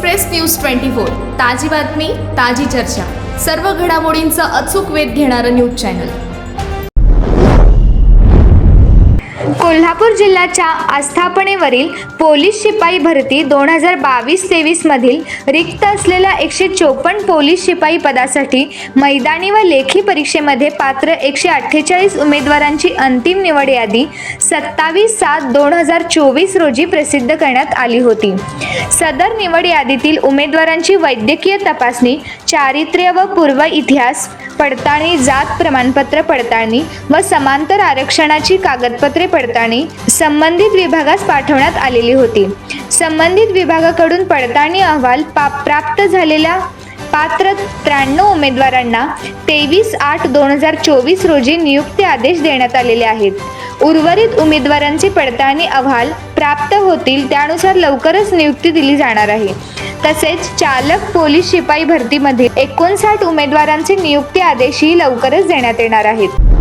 Express news twenty four. ताजी बातमी ताजी चर्चा. सर्व घडामोडींचा अचूक वेध घेणारं न्यूज चॅनल. कोल्हापूर जिल्ह्याच्या आस्थापनेवरील पोलीस शिपाई भरती दोन हजार बावीस तेवीस मधील रिक्त असलेल्या एकशे चोपन्न पोलीस शिपाई पदासाठी मैदानी व लेखी परीक्षेमध्ये पात्र एकशे अठ्ठेचाळीस उमेदवारांची अंतिम निवड यादी सत्तावीस सात दोन हजार चोवीस रोजी प्रसिद्ध करण्यात आली होती. सदर निवड यादीतील उमेदवारांची वैद्यकीय तपासणी चारित्र्य व पूर्व इतिहास पडताळणी जात प्रमाणपत्र पडताळणी व समांतर आरक्षणाची कागदपत्रे पडताळणी संबंधित विभागास पाठवण्यात आलेली होती. संबंधित विभागाकडून पडताळणी अहवाल पा प्राप्त झालेल्या पात्र त्र्याण्णव उमेदवारांना तेवीस आठ दोन हजार चोवीस रोजी नियुक्ती आदेश देण्यात आलेले आहेत. उर्वरित उमेदवारांचे पडताळणी अहवाल प्राप्त होतील त्यानुसार लवकरच नियुक्ती दिली जाणार आहे. तसेच चालक पोलीस शिपाई भरतीमध्ये एकोणसाठ उमेदवारांचे नियुक्ती आदेशही लवकरच देण्यात येणार आहेत.